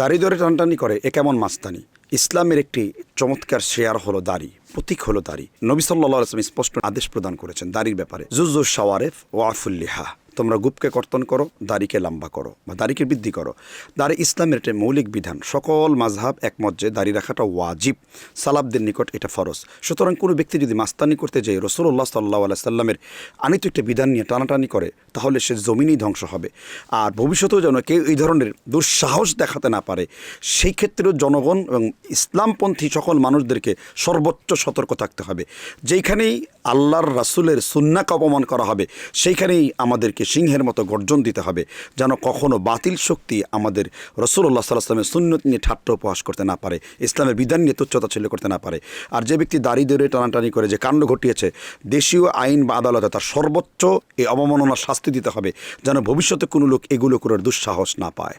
দাড়ি ধরে টানটানি করে, এ কেমন মাস্তানি? ইসলামের একটি চমৎকার শেয়ার হলো দাড়ি, প্রতীক হলো দাড়ি। নবী সাল্লাহ আসলাম স্পষ্ট আদেশ প্রদান করেছেন দাড়ির ব্যাপারে। জুজু শাওয়ারেফ ও আফুল্লিহা তোমরা গুপকে কর্তন করো, দাড়িকে লম্বা করো বা দাড়িকে বৃদ্ধি করো। দাড়ি ইসলামের একটি মৌলিক বিধান। সকল মাঝহাব একমত যে দাড়ি রাখাটা ওয়াজিব সালাবদের নিকট এটা ফরজ। সুতরাং কোনো ব্যক্তি যদি মাস্তানি করতে যায় রসুল্লাহ সাল্লাহ সাল্লামের আনিত একটা বিধান নিয়ে টানাটানি করে, তাহলে সে জমিনই ধ্বংস হবে। আর ভবিষ্যতেও যেন কেউ এই ধরনের দুঃসাহস দেখাতে না পারে, সেই ক্ষেত্রেও জনগণ এবং ইসলামপন্থী সকল মানুষদেরকে সর্বোচ্চ সতর্ক থাকতে হবে। যেইখানেই আল্লাহর রাসুলের সুন্নাকে অপমান করা হবে, সেইখানেই আমাদেরকে সিংহের মতো গর্জন দিতে হবে, যেন কখনও বাতিল শক্তি আমাদের রসুল্লাহ সাল্লাহ আসলামের সুন্নত নিয়ে ঠাট্ট উপহাস করতে না পারে, ইসলামের বিধান নিয়ে তুচ্ছতা ছিল করতে না পারে। আর যে ব্যক্তি দাড়ি ধরে টানাটানি করে যে কাণ্ড ঘটিয়েছে, দেশীয় আইন বা আদালতে তার সর্বোচ্চ এই অবমাননার শাস্তি দিতে হবে, যেন ভবিষ্যতে কোনো লোক এগুলো করার দুঃসাহস না পায়।